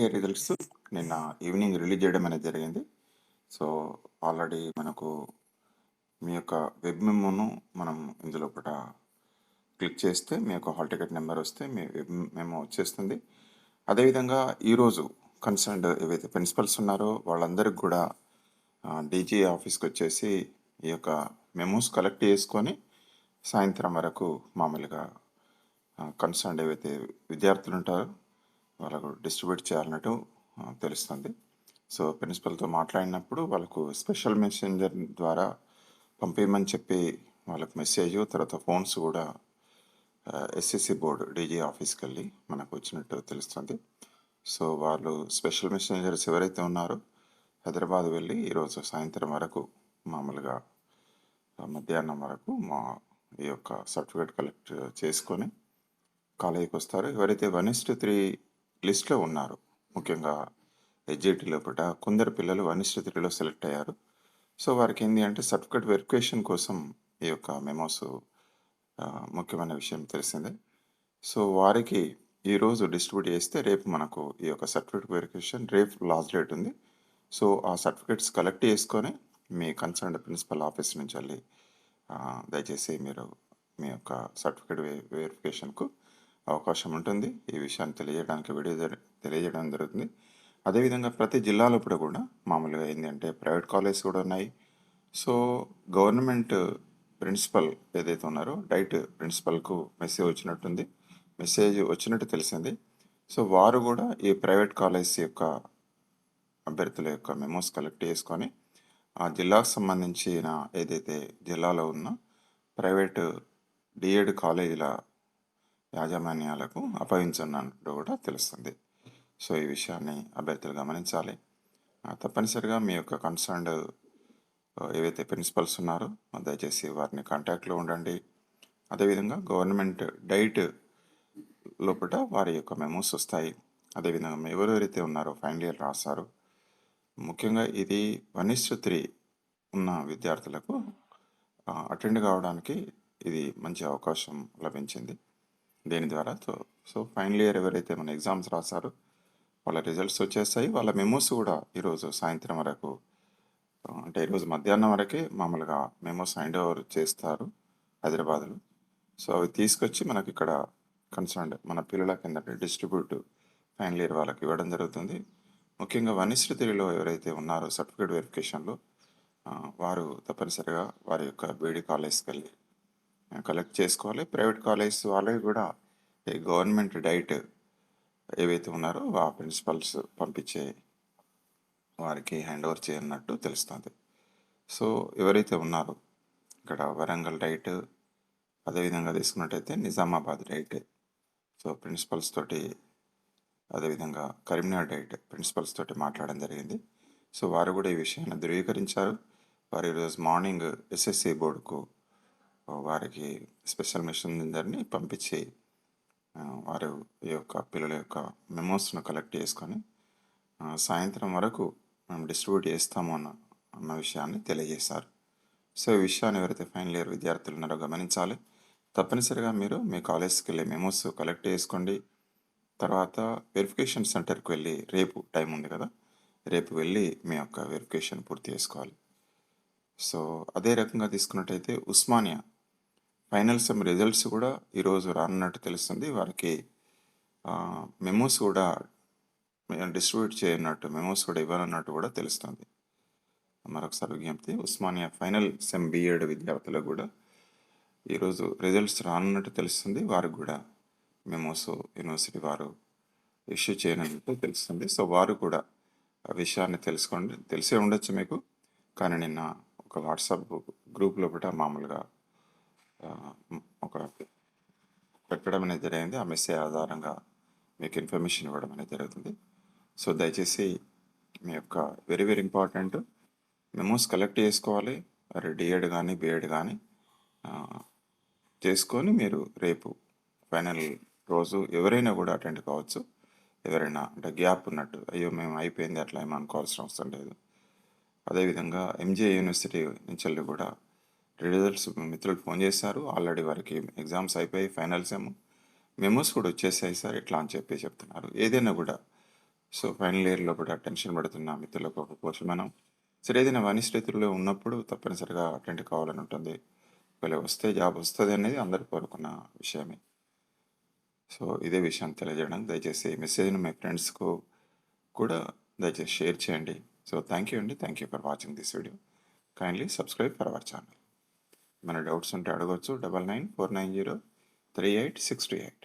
Year results నిన్న evening release చేయడం అనేది జరిగింది. సో ఆల్రెడీ మనకు మీ యొక్క వెబ్ మెమోను మనం ఇందులో ఒకట క్లిక్ చేస్తే మీ యొక్క హాల్ టికెట్ నెంబర్ వస్తే మీ వెబ్ మెమో వచ్చేస్తుంది. అదేవిధంగా ఈరోజు కన్సర్న్డ్ ఏవైతే ప్రిన్సిపల్స్ ఉన్నారో వాళ్ళందరికీ కూడా డీజీ ఆఫీస్కి వచ్చేసి ఈ యొక్క మెమోస్ కలెక్ట్ చేసుకొని సాయంత్రం వరకు మామూలుగా కన్సర్న్ ఏవైతే విద్యార్థులు ఉంటారో వాళ్ళకు డిస్ట్రిబ్యూట్ చేయాలన్నట్టు తెలుస్తుంది. సో ప్రిన్సిపల్తో మాట్లాడినప్పుడు వాళ్ళకు స్పెషల్ మెసెంజర్ ద్వారా పంపించమని చెప్పి వాళ్ళకు మెసేజ్ తర్వాత ఫోన్స్ కూడా ఎస్ఎస్సి బోర్డు డీజీ ఆఫీస్కి వెళ్ళి మనకు వచ్చినట్టు తెలుస్తుంది. సో వాళ్ళు స్పెషల్ మెసెంజర్స్ ఎవరైతే ఉన్నారో హైదరాబాద్ వెళ్ళి ఈరోజు సాయంత్రం వరకు మామూలుగా మధ్యాహ్నం వరకు మా ఈ యొక్క సర్టిఫికేట్ కలెక్ట్ చేసుకొని కాలేజీకి వస్తారు. ఎవరైతే వన్ ఇస్ టు త్రీ లిస్ట్లో ఉన్నారు. ముఖ్యంగా హెచ్జిటి లోపల కొందరు పిల్లలు అనిశ్చితిలో సెలెక్ట్ అయ్యారు. సో వారికి ఏంటి అంటే సర్టిఫికేట్ వెరిఫికేషన్ కోసం ఈ యొక్క మెమోస్ ముఖ్యమైన విషయం తెలిసిందే. సో వారికి ఈరోజు డిస్ట్రిబ్యూట్ చేస్తే రేపు మనకు ఈ యొక్క సర్టిఫికేట్ వెరిఫికేషన్ రేపు లాస్ట్ డేట్ ఉంది. సో ఆ సర్టిఫికేట్స్ కలెక్ట్ చేసుకొని మీ కన్సర్న్ ప్రిన్సిపల్ ఆఫీస్ నుంచి వెళ్ళి దయచేసి మీరు మీ యొక్క సర్టిఫికేట్ వే వెరిఫికేషన్కు అవకాశం ఉంటుంది. ఈ విషయాన్ని తెలియజేయడానికి వీడియో తెలియజేయడం జరుగుతుంది. అదేవిధంగా ప్రతి జిల్లాలో ఇప్పుడు కూడా మామూలుగా ఏంటంటే ప్రైవేట్ కాలేజ్ కూడా ఉన్నాయి. సో గవర్నమెంట్ ప్రిన్సిపల్ ఏదైతే ఉన్నారో డైట్ ప్రిన్సిపల్కు మెసేజ్ వచ్చినట్టుంది. మెసేజ్ వచ్చినట్టు తెలిసింది. సో వారు కూడా ఈ ప్రైవేట్ కాలేజ్ యొక్క అభ్యర్థుల యొక్క మెమోస్ కలెక్ట్ చేసుకొని ఆ జిల్లాకు సంబంధించిన ఏదైతే జిల్లాలో ఉన్న ప్రైవేటు డిఎడ్ కాలేజీల యాజమాన్యాలకు అప్పగించనున్నట్టు కూడా తెలుస్తుంది. సో ఈ విషయాన్ని అభ్యర్థులు గమనించాలి. తప్పనిసరిగా మీ యొక్క కన్సర్న్డ్ ఏవైతే ప్రిన్సిపల్స్ ఉన్నారో దయచేసి వారిని కాంటాక్ట్లో ఉండండి. అదేవిధంగా గవర్నమెంట్ డైట్ లోపల వారి యొక్క మెమోస్ వస్తాయి. అదేవిధంగా ఎవరెవరైతే ఉన్నారో ఫైనల్ ఇయర్ రాస్తారు ముఖ్యంగా ఇది వన్ ఇస్ త్రీ ఉన్న విద్యార్థులకు అటెండ్ కావడానికి ఇది మంచి అవకాశం లభించింది. దీని ద్వారా? సో సో ఫైనల్ ఇయర్ ఎవరైతే మన ఎగ్జామ్స్ రాశారో వాళ్ళ రిజల్ట్స్ వచ్చేస్తాయి. వాళ్ళ మెమోస్ కూడా ఈరోజు సాయంత్రం వరకు అంటే ఈరోజు మధ్యాహ్నం వరకే మామూలుగా మెమోస్ హ్యాండ్ ఓవర్ చేస్తారు హైదరాబాద్లో. సో అవి తీసుకొచ్చి మనకి ఇక్కడ కన్సర్న్ మన పిల్లల కింద డిస్ట్రిబ్యూట్ ఫైనల్ ఇయర్ వాళ్ళకి ఇవ్వడం జరుగుతుంది. ముఖ్యంగా వన్ ఇస్ త్రీలో ఎవరైతే ఉన్నారో సర్టిఫికేట్ వెరిఫికేషన్లో వారు తప్పనిసరిగా వారి యొక్క బీడీ కాలేజ్కి వెళ్ళి కలెక్ట్ చేసుకోవాలి. ప్రైవేట్ కాలేజ్ వాళ్ళకి కూడా ఈ గవర్నమెంట్ డైట్ ఏవైతే ఉన్నారో ఆ ప్రిన్సిపల్స్ పంపించే వారికి హ్యాండ్ ఓవర్ చేయన్నట్టు తెలుస్తుంది. సో ఎవరైతే ఉన్నారో ఇక్కడ వరంగల్ డైట్ అదేవిధంగా తీసుకున్నట్టయితే నిజామాబాద్ డైట్. సో ప్రిన్సిపల్స్ తోటి అదేవిధంగా కరీంనగర్ డైట్ ప్రిన్సిపల్స్ తోటి మాట్లాడడం జరిగింది. సో వారు కూడా ఈ విషయాన్ని ధృవీకరించారు. వారు ఈరోజు మార్నింగ్ ఎస్ఎస్సి బోర్డుకు వారికి స్పెషల్ మిషన్ దగ్గరని పంపించి వారి వారు ఈ యొక్క పిల్లల యొక్క మెమోస్ను కలెక్ట్ చేసుకొని సాయంత్రం వరకు మేము డిస్ట్రిబ్యూట్ చేస్తాము అన్న అన్న విషయాన్ని తెలియజేశారు. సో ఈ విషయాన్ని ఎవరైతే ఫైనల్ ఇయర్ విద్యార్థులు ఉన్నారో గమనించాలి. తప్పనిసరిగా మీరు మీ కాలేజ్కి వెళ్ళి మెమోస్ కలెక్ట్ చేసుకోండి. తర్వాత వెరిఫికేషన్ సెంటర్కి వెళ్ళి రేపు టైం ఉంది కదా రేపు వెళ్ళి మీ యొక్క వెరిఫికేషన్ పూర్తి చేసుకోవాలి. సో అదే రకంగా తీసుకున్నట్టయితే ఉస్మానియా ఫైనల్ సెమ్ రిజల్ట్స్ కూడా ఈరోజు రానున్నట్టు తెలుస్తుంది. వారికి మెమోస్ కూడా డిస్ట్రిబ్యూట్ చేయనట్టు మెమోస్ కూడా ఇవ్వనున్నట్టు కూడా తెలుస్తుంది. మరొకసారి విజ్ఞప్తి ఉస్మానియా ఫైనల్ సెమ్ బీఎడ్ విద్యార్థులకు కూడా ఈరోజు రిజల్ట్స్ రానున్నట్టు తెలుస్తుంది. వారికి కూడా మెమోస్ యూనివర్సిటీ వారు ఇష్యూ చేయనట్టు తెలుస్తుంది. సో వారు కూడా ఆ విషయాన్ని తెలుసుకోండి. తెలిసే ఉండొచ్చు మీకు. కానీ నిన్న ఒక వాట్సాప్ గ్రూప్లో కూడా మామూలుగా ఒక పెట్టడం అనేది జరిగింది. ఆ మెసేజ్ ఆధారంగా మీకు ఇన్ఫర్మేషన్ ఇవ్వడం అనేది జరుగుతుంది. సో దయచేసి మీ యొక్క very very important memos collect చేసుకోవాలి. మరి డిఎడ్ కానీ బిఎడ్ కానీ చేసుకొని మీరు రేపు ఫైనల్ రోజు ఎవరైనా కూడా అటెండ్ కావచ్చు. ఎవరైనా అంటే గ్యాప్ ఉన్నట్టు అయ్యో మేము అయిపోయింది అట్లా ఏమనుకోవాల్సిన అవసరం లేదు. అదేవిధంగా ఎంజే యూనివర్సిటీ నుంచి వెళ్ళి కూడా రిజల్ట్స్ మిత్రులు ఫోన్ చేశారు. ఆల్రెడీ వారికి ఎగ్జామ్స్ అయిపోయి ఫైనల్స్ ఏమో మెమోస్ కూడా వచ్చేసాయి సార్ ఇట్లా అని చెప్పి చెప్తున్నారు. ఏదైనా కూడా. సో ఫైనల్ ఇయర్లో కూడా టెన్షన్ పడుతున్న మిత్రులకు ఒక పోస్ట్ మనం. సరే ఏదైనా అనిశ్చితుల్లో ఉన్నప్పుడు తప్పనిసరిగా అటెండ్ కావాలని ఉంటుంది. ఒకవేళ వస్తే జాబ్ వస్తుంది అనేది అందరూ కోరుకున్న విషయమే. సో ఇదే విషయాన్ని తెలియజేయడం. దయచేసి ఈ మెసేజ్ను మీ ఫ్రెండ్స్కు కూడా దయచేసి షేర్ చేయండి. సో థ్యాంక్ యూ అండి. Thank you for watching this video. Kindly subscribe for our channel. మన డౌట్స్ ఉంటే అడగవచ్చు double nine four nine zero three eight six two eight.